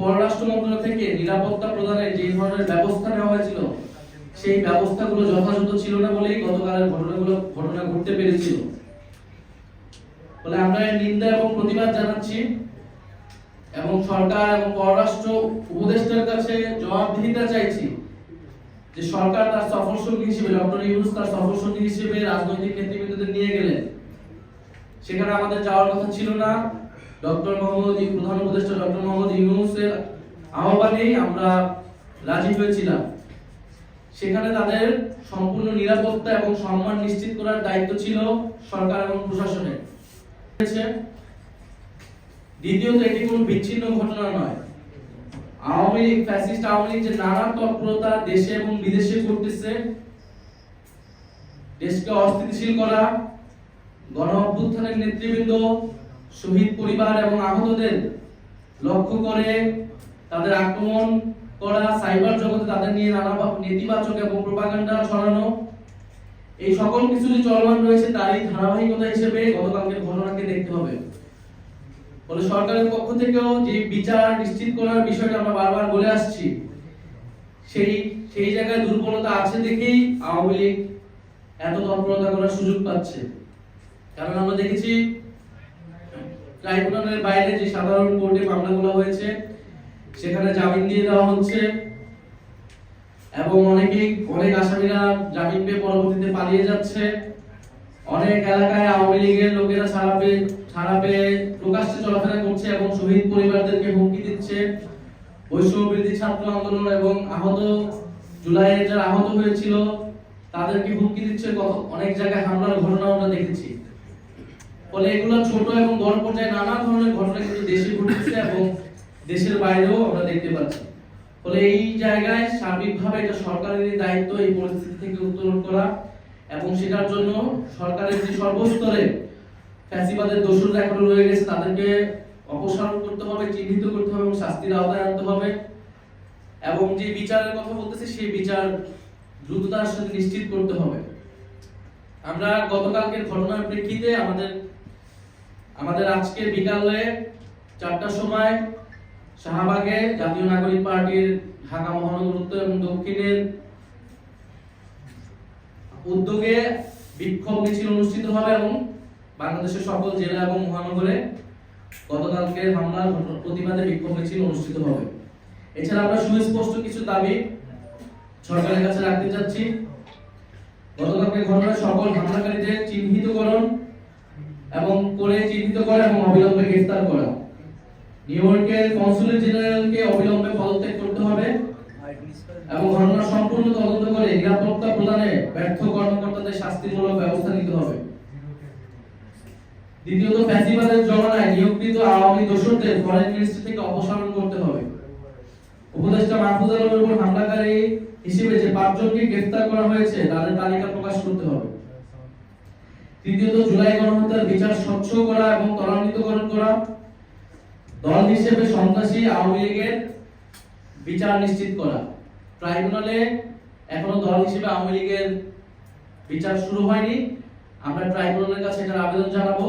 পররাষ্ট্র মন্ত্রণালয় থেকে নিরাপত্তা প্রদানে যে ধরনের ব্যবস্থা নেওয়া হয়েছিল, সেই ব্যবস্থাগুলো যথাযথ ছিল না বলেই গতকালের ঘটনাগুলো, ঘটনা ঘটতে পেরেছিল। বলে আমরা নিন্দা এবং প্রতিবাদ জানাচ্ছি এবং সরকার এবং পররাষ্ট্র উপদেষ্টার কাছে জবাবদিহিতা চাইছি যে সরকার তার সফর সঙ্গী হিসেবে, ডক্টর ইউনুস তার সফর সঙ্গী হিসেবে রাজনৈতিক নেতৃবৃন্দদের নিয়ে গেলেন। সেখানে আমাদের যাওয়ার কথা ছিল না। ডক্টর মোহাম্মদ প্রধান উপদেষ্টা ডক্টর মোহাম্মদ ইউনুসের আহ্বানেই আমরা রাজি হয়েছিলাম। সেখানে তাদের সম্পূর্ণ নিরাপত্তা এবং সম্মান নিশ্চিত করার দায়িত্ব ছিল সরকার এবং প্রশাসনের। দ্বিতীয়ত এটি কোনো বিচ্ছিন্ন ঘটনা নয়। আওয়ামী লীগ, ফ্যাসিস্ট আওয়ামী লীগ যে নানা তৎপরতা দেশে এবং বিদেশে করতেছে দেশকে অস্থিতিশীল করা গণ অভ্যুত্থানের নেতৃবৃন্দ শহীদ পরিবার এবং আহতদের লক্ষ্য করে তাদের আক্রমণ করা, সাইবার জগতে তাদের নিয়ে নানা নেতিবাচক এবং প্রোপাগান্ডা ছড়ানো, এই সকল কিছু যে চলমান রয়েছে তারই ধারাবাহিকতা হিসেবে গতকালকের ঘটনাকে দেখতে হবে। ফলে সরকারের পক্ষ থেকেও যে বিচার নিশ্চিত করার বিষয়টা আমরা বারবার বলে আসছি, সেই সেই জায়গায় দুর্বলতা আছে দেখেই আওয়ামী লীগ এত তৎপরতা করার সুযোগ পাচ্ছে। কারণ আমরা দেখেছি ট্রাইব্যুনালের বাইরে যে সাধারণ কোর্টে মামলাগুলো হয়েছে, সেখানে জামিন দিয়ে দেওয়া হচ্ছে। এবং অনেকেই, অনেক আসামিরা জামিন পেয়ে পরবর্তীতে পালিয়ে যাচ্ছে। অনেক এলাকায় আওয়ামী লীগের লোকেরা ছাড়া পেয়ে ছাড়া পেয়ে প্রকাশ্যে চলাফেরা করছে এবং শহীদ পরিবারদেরকে হুমকি দিচ্ছে। বৈষম্য বিরোধী ছাত্র আন্দোলন এবং আহত জুলাইয়ে যারা আহত হয়েছিল, তাদেরকে হুমকি দিচ্ছে। অনেক জায়গায় হামলার ঘটনা আমরা দেখেছি। ফলে এগুলো ছোট এবং বড় পর্যায়ে নানা ধরনের ঘটনা কিন্তু দেশে ঘটছে এবং দেশের বাইরেও আমরা দেখতে পাচ্ছি। ফলে এই জায়গায় সার্বিকভাবে এটা সরকারেরই দায়িত্ব এই পরিস্থিতি থেকে উত্তোলন করা এবং সেটার জন্য সরকারের যে সর্বস্তরে ফ্যাসিবাদের দোষরা এখনও রয়ে গেছে, তাদেরকে অপসারণ করতে হবে, চিহ্নিত করতে হবে এবং শাস্তির আওতায় আনতে হবে। এবং যে বিচারের কথা বলতেছে, সেই বিচার দ্রুততার সাথে নিশ্চিত করতে হবে। আমরা গতকালকের ঘটনার প্রেক্ষিতে আমাদের আমাদের আজকে বিকালে চারটার সময় শাহবাগে জাতীয় নাগরিক পার্টির ঢাকা মহানগর উত্তর এবং দক্ষিণের উদ্যোগে বিক্ষোভ মিছিল অনুষ্ঠিত হবে এবং বাংলাদেশের সকল জেলা এবং মহানগরে গতকালকে হামলার প্রতিবাদে বিক্ষোভ মিছিল অনুষ্ঠিত হবে। এছাড়া আমরা সুস্পষ্ট কিছু দাবি সরকারের কাছে রাখতে চাচ্ছি। গতকালকে ঘটনার সকল হামলাকারীদের চিহ্নিতকরণ এবং করে চিহ্নিত করা এবং অবিলম্বে গ্রেফতার করা। নিউ ইয়র্কের কনসুলেট জেনারেলকে অবিলম্বে পদত্যাগ করতে হবে এবং ঘটনা সম্পূর্ণ তদন্ত করে নিরাপত্তা প্রদানে ব্যর্থ কর্মকর্তাদের শাস্তিমূলক ব্যবস্থা নিতে হবে। দ্বিতীয়ত, ফ্যাসিবাদের জমানায় নিয়োগকৃত আওয়ামী দোষরদের ফরেন মিনিস্ট্রি থেকে অপসারণ করতে হবে। উপদেষ্টা মাহফুজ আলমের উপর হামলাকারী হিসেবে যে পাঁচজনকে গ্রেফতার করা হয়েছে, তাদের তালিকা প্রকাশ করতে হবে। তৃতীয়ত, জুলাই গণহত্যার বিচার স্বচ্ছ করা এবং ত্বরান্বিতকরণ করা। দল হিসেবে সন্ত্রাসী আওয়ামী লীগের বিচার নিশ্চিত করা। ট্রাইব্যুনালে এখনও দল হিসেবে আওয়ামী লীগের বিচার শুরু হয়নি। আমরা ট্রাইব্যুনালের কাছে এটার আবেদন জানাব।